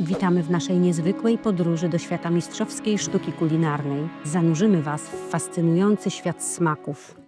Witamy w naszej niezwykłej podróży do świata mistrzowskiej sztuki kulinarnej. Zanurzymy Was w fascynujący świat smaków.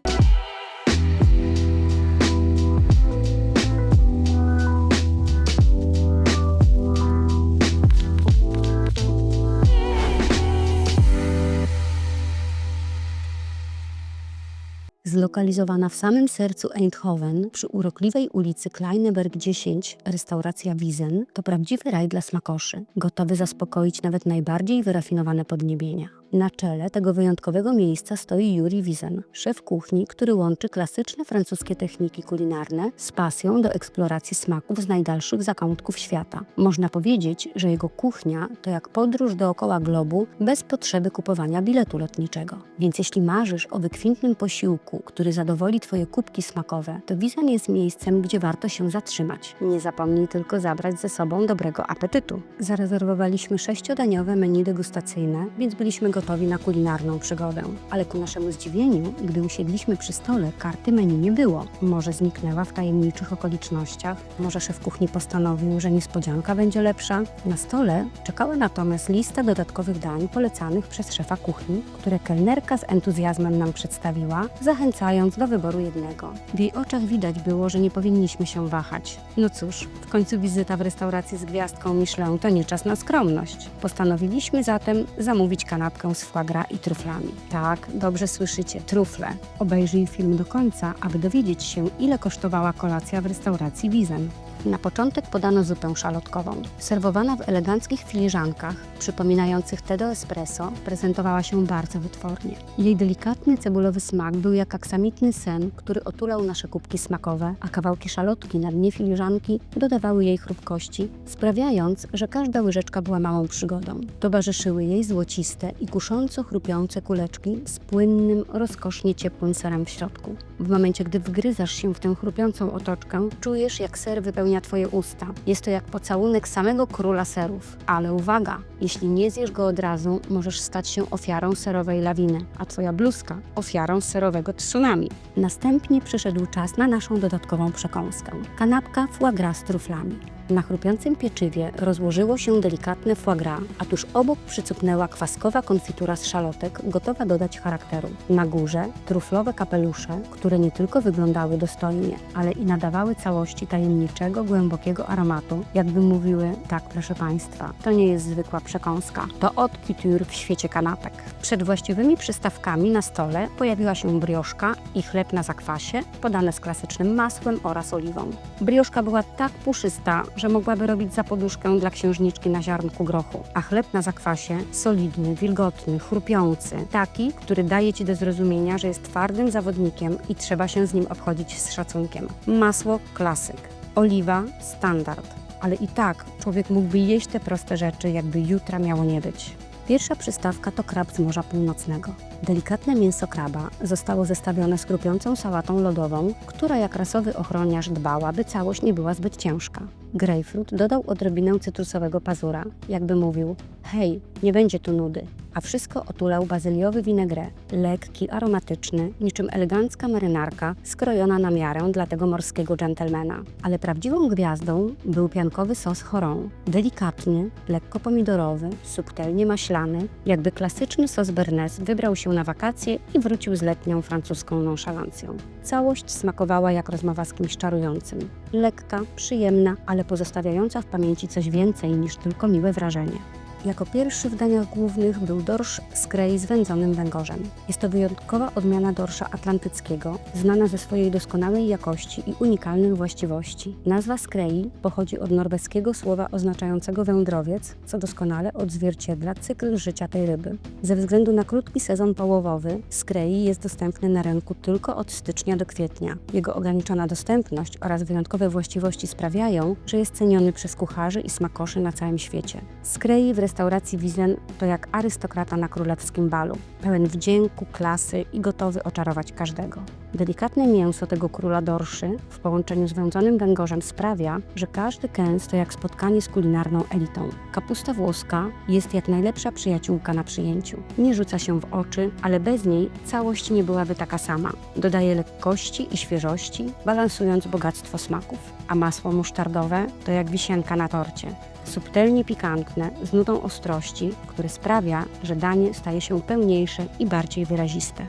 Zlokalizowana w samym sercu Eindhoven, przy urokliwej ulicy Kleineberg 10, restauracja Wizen to prawdziwy raj dla smakoszy, gotowy zaspokoić nawet najbardziej wyrafinowane podniebienia. Na czele tego wyjątkowego miejsca stoi Juri Wizen, szef kuchni, który łączy klasyczne francuskie techniki kulinarne z pasją do eksploracji smaków z najdalszych zakątków świata. Można powiedzieć, że jego kuchnia to jak podróż dookoła globu bez potrzeby kupowania biletu lotniczego. Więc jeśli marzysz o wykwintnym posiłku, który zadowoli Twoje kubki smakowe, to Wizen jest miejscem, gdzie warto się zatrzymać. Nie zapomnij tylko zabrać ze sobą dobrego apetytu. Zarezerwowaliśmy sześciodaniowe menu degustacyjne, więc byliśmy gotowi na kulinarną przygodę. Ale ku naszemu zdziwieniu, gdy usiedliśmy przy stole, karty menu nie było. Może zniknęła w tajemniczych okolicznościach, może szef kuchni postanowił, że niespodzianka będzie lepsza. Na stole czekała natomiast lista dodatkowych dań polecanych przez szefa kuchni, które kelnerka z entuzjazmem nam przedstawiła, zachęcając do wyboru jednego. W jej oczach widać było, że nie powinniśmy się wahać. No cóż, w końcu wizyta w restauracji z gwiazdką Michelin to nie czas na skromność. Postanowiliśmy zatem zamówić kanapkę z foie gras i truflami. Tak, dobrze słyszycie, trufle. Obejrzyj film do końca, aby dowiedzieć się, ile kosztowała kolacja w restauracji Wizen. Na początek podano zupę szalotkową. Serwowana w eleganckich filiżankach, przypominających te do espresso, prezentowała się bardzo wytwornie. Jej delikatny cebulowy smak był jak aksamitny sen, który otulał nasze kubki smakowe, a kawałki szalotki na dnie filiżanki dodawały jej chrupkości, sprawiając, że każda łyżeczka była małą przygodą. Towarzyszyły jej złociste i kusząco chrupiące kuleczki z płynnym, rozkosznie ciepłym serem w środku. W momencie, gdy wgryzasz się w tę chrupiącą otoczkę, czujesz, jak ser wypełnia Twoje usta. Jest to jak pocałunek samego króla serów. Ale uwaga, jeśli nie zjesz go od razu, możesz stać się ofiarą serowej lawiny, a Twoja bluzka ofiarą serowego tsunami. Następnie przyszedł czas na naszą dodatkową przekąskę. Kanapka foie gras z truflami. Na chrupiącym pieczywie rozłożyło się delikatne foie gras, a tuż obok przycupnęła kwaskowa konfitura z szalotek, gotowa dodać charakteru. Na górze truflowe kapelusze, które nie tylko wyglądały dostojnie, ale i nadawały całości tajemniczego, głębokiego aromatu. Jakby mówiły, tak proszę Państwa, to nie jest zwykła przekąska, to haute couture w świecie kanapek. Przed właściwymi przystawkami na stole pojawiła się brioszka i chleb na zakwasie, podane z klasycznym masłem oraz oliwą. Brioszka była tak puszysta, że mogłaby robić za poduszkę dla księżniczki na ziarnku grochu, a chleb na zakwasie solidny, wilgotny, chrupiący, taki, który daje Ci do zrozumienia, że jest twardym zawodnikiem i trzeba się z nim obchodzić z szacunkiem. Masło klasyk, oliwa standard, ale i tak człowiek mógłby jeść te proste rzeczy, jakby jutra miało nie być. Pierwsza przystawka to krab z Morza Północnego. Delikatne mięso kraba zostało zestawione z krupiącą sałatą lodową, która jak rasowy ochroniarz dbała, by całość nie była zbyt ciężka. Grejpfrut dodał odrobinę cytrusowego pazura, jakby mówił: Hej, nie będzie tu nudy. A wszystko otulał bazyliowy vinaigrette, lekki, aromatyczny, niczym elegancka marynarka, skrojona na miarę dla tego morskiego dżentelmena. Ale prawdziwą gwiazdą był piankowy sos choron. Delikatny, lekko pomidorowy, subtelnie maślany, jakby klasyczny sos bernes wybrał się na wakacje i wrócił z letnią francuską nonszalancją. Całość smakowała jak rozmowa z kimś czarującym. Lekka, przyjemna, ale pozostawiająca w pamięci coś więcej niż tylko miłe wrażenie. Jako pierwszy w daniach głównych był dorsz z krei z wędzonym węgorzem. Jest to wyjątkowa odmiana dorsza atlantyckiego, znana ze swojej doskonałej jakości i unikalnych właściwości. Nazwa skrei pochodzi od norweskiego słowa oznaczającego wędrowiec, co doskonale odzwierciedla cykl życia tej ryby. Ze względu na krótki sezon połowowy, skrei jest dostępny na rynku tylko od stycznia do kwietnia. Jego ograniczona dostępność oraz wyjątkowe właściwości sprawiają, że jest ceniony przez kucharzy i smakoszy na całym świecie. Skrei w restauracji Wizen to jak arystokrata na królewskim balu, pełen wdzięku, klasy i gotowy oczarować każdego. Delikatne mięso tego króla dorszy w połączeniu z wędzonym węgorzem sprawia, że każdy kęs to jak spotkanie z kulinarną elitą. Kapusta włoska jest jak najlepsza przyjaciółka na przyjęciu. Nie rzuca się w oczy, ale bez niej całość nie byłaby taka sama. Dodaje lekkości i świeżości, balansując bogactwo smaków. A masło musztardowe to jak wisienka na torcie. Subtelnie pikantne, z nutą ostrości, który sprawia, że danie staje się pełniejsze i bardziej wyraziste.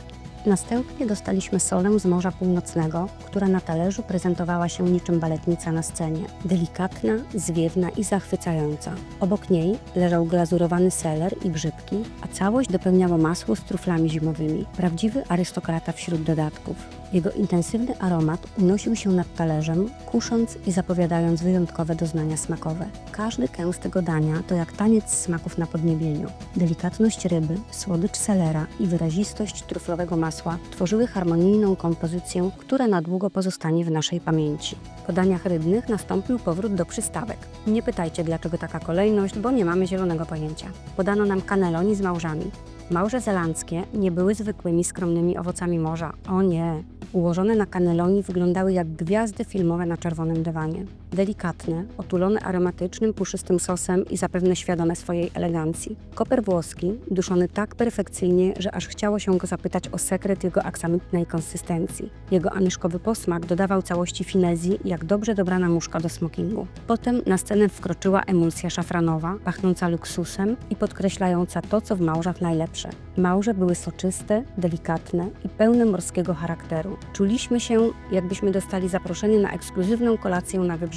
Następnie dostaliśmy solę z Morza Północnego, która na talerzu prezentowała się niczym baletnica na scenie. Delikatna, zwiewna i zachwycająca. Obok niej leżał glazurowany seler i grzybki, a całość dopełniało masło z truflami zimowymi. Prawdziwy arystokrata wśród dodatków. Jego intensywny aromat unosił się nad talerzem, kusząc i zapowiadając wyjątkowe doznania smakowe. Każdy kęs tego dania to jak taniec smaków na podniebieniu. Delikatność ryby, słodycz selera i wyrazistość truflowego masła tworzyły harmonijną kompozycję, która na długo pozostanie w naszej pamięci. Po daniach rybnych nastąpił powrót do przystawek. Nie pytajcie dlaczego taka kolejność, bo nie mamy zielonego pojęcia. Podano nam kaneloni z małżami. Małże zelandzkie nie były zwykłymi skromnymi owocami morza. O nie! Ułożone na kaneloni wyglądały jak gwiazdy filmowe na czerwonym dywanie. Delikatne, otulone aromatycznym, puszystym sosem i zapewne świadome swojej elegancji. Koper włoski, duszony tak perfekcyjnie, że aż chciało się go zapytać o sekret jego aksamitnej konsystencji. Jego anyszkowy posmak dodawał całości finezji jak dobrze dobrana muszka do smokingu. Potem na scenę wkroczyła emulsja szafranowa, pachnąca luksusem i podkreślająca to, co w małżach najlepsze. Małże były soczyste, delikatne i pełne morskiego charakteru. Czuliśmy się, jakbyśmy dostali zaproszenie na ekskluzywną kolację na wybrzeżu,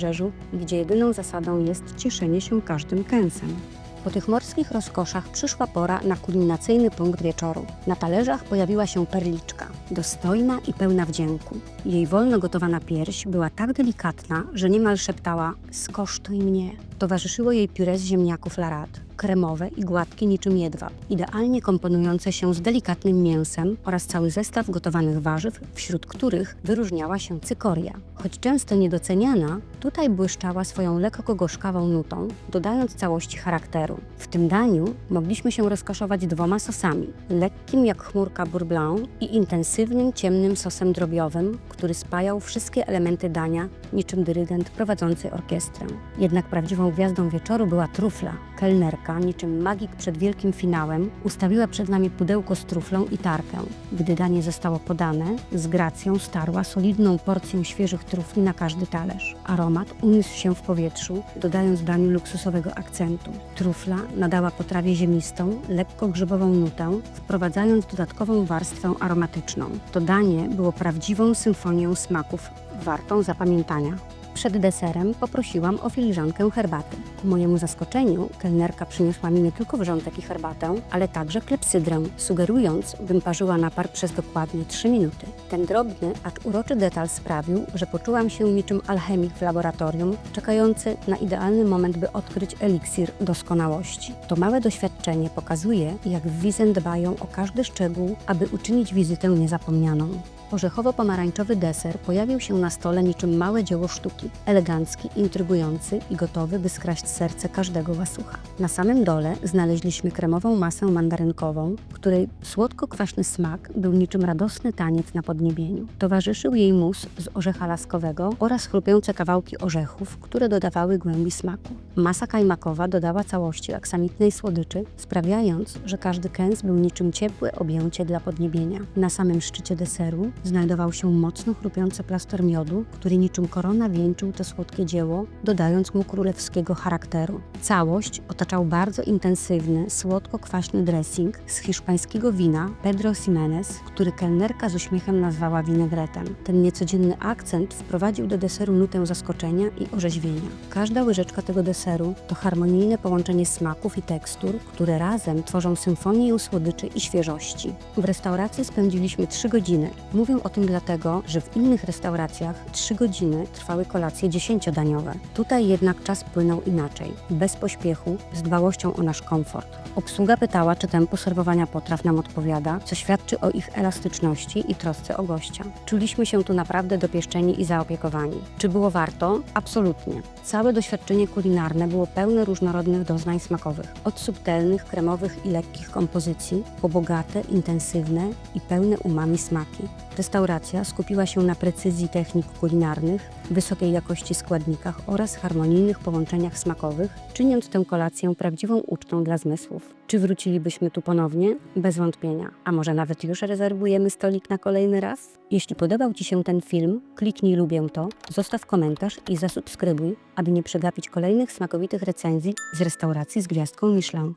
gdzie jedyną zasadą jest cieszenie się każdym kęsem. Po tych morskich rozkoszach przyszła pora na kulminacyjny punkt wieczoru. Na talerzach pojawiła się perliczka, dostojna i pełna wdzięku. Jej wolno gotowana pierś była tak delikatna, że niemal szeptała skosztuj mnie. Towarzyszyło jej pióre z ziemniaków larat, kremowe i gładkie niczym jedwab, idealnie komponujące się z delikatnym mięsem oraz cały zestaw gotowanych warzyw, wśród których wyróżniała się cykoria. Choć często niedoceniana, tutaj błyszczała swoją lekko gorzkawą nutą, dodając całości charakteru. W tym daniu mogliśmy się rozkoszować dwoma sosami, lekkim jak chmurka beurre blanc i intensywnym, ciemnym sosem drobiowym, który spajał wszystkie elementy dania, niczym dyrygent prowadzący orkiestrę. Jednak prawdziwą gwiazdą wieczoru była trufla. Kelnerka, niczym magik przed wielkim finałem, ustawiła przed nami pudełko z truflą i tarkę. Gdy danie zostało podane, z gracją starła solidną porcję świeżych trufli na każdy talerz. Aromat uniósł się w powietrzu, dodając daniu luksusowego akcentu. Trufla nadała potrawie ziemistą, lekko grzybową nutę, wprowadzając dodatkową warstwę aromatyczną. To danie było prawdziwą symfonią smaków, wartą zapamiętania. Przed deserem poprosiłam o filiżankę herbaty. Ku mojemu zaskoczeniu kelnerka przyniosła mi nie tylko wrzątek i herbatę, ale także klepsydrę, sugerując, bym parzyła napar przez dokładnie 3 minuty. Ten drobny, acz uroczy detal sprawił, że poczułam się niczym alchemik w laboratorium, czekający na idealny moment, by odkryć eliksir doskonałości. To małe doświadczenie pokazuje, jak w Wizen dbają o każdy szczegół, aby uczynić wizytę niezapomnianą. Orzechowo-pomarańczowy deser pojawił się na stole niczym małe dzieło sztuki, elegancki, intrygujący i gotowy, by skraść serce każdego łasucha. Na samym dole znaleźliśmy kremową masę mandarynkową, której słodko-kwaśny smak był niczym radosny taniec na podniebieniu. Towarzyszył jej mus z orzecha laskowego oraz chrupiące kawałki orzechów, które dodawały głębi smaku. Masa kajmakowa dodała całości aksamitnej słodyczy, sprawiając, że każdy kęs był niczym ciepłe objęcie dla podniebienia. Na samym szczycie deseru znajdował się mocno chrupiący plaster miodu, który niczym korona wieńczył to słodkie dzieło, dodając mu królewskiego charakteru. Całość otaczał bardzo intensywny, słodko-kwaśny dressing z hiszpańskiego wina Pedro Ximenez, który kelnerka z uśmiechem nazwała winegretem. Ten niecodzienny akcent wprowadził do deseru nutę zaskoczenia i orzeźwienia. Każda łyżeczka tego deseru to harmonijne połączenie smaków i tekstur, które razem tworzą symfonię słodyczy i świeżości. W restauracji spędziliśmy trzy godziny. Mówię o tym dlatego, że w innych restauracjach trzy godziny trwały kolacje dziesięciodaniowe. Tutaj jednak czas płynął inaczej, bez pośpiechu, z dbałością o nasz komfort. Obsługa pytała, czy tempo serwowania potraw nam odpowiada, co świadczy o ich elastyczności i trosce o gościa. Czuliśmy się tu naprawdę dopieszczeni i zaopiekowani. Czy było warto? Absolutnie. Całe doświadczenie kulinarne było pełne różnorodnych doznań smakowych. Od subtelnych, kremowych i lekkich kompozycji, po bogate, intensywne i pełne umami smaki. Restauracja skupiła się na precyzji technik kulinarnych, wysokiej jakości składnikach oraz harmonijnych połączeniach smakowych, czyniąc tę kolację prawdziwą ucztą dla zmysłów. Czy wrócilibyśmy tu ponownie? Bez wątpienia. A może nawet już rezerwujemy stolik na kolejny raz? Jeśli podobał Ci się ten film, kliknij lubię to, zostaw komentarz i zasubskrybuj, aby nie przegapić kolejnych smakowitych recenzji z restauracji z gwiazdką Michelin.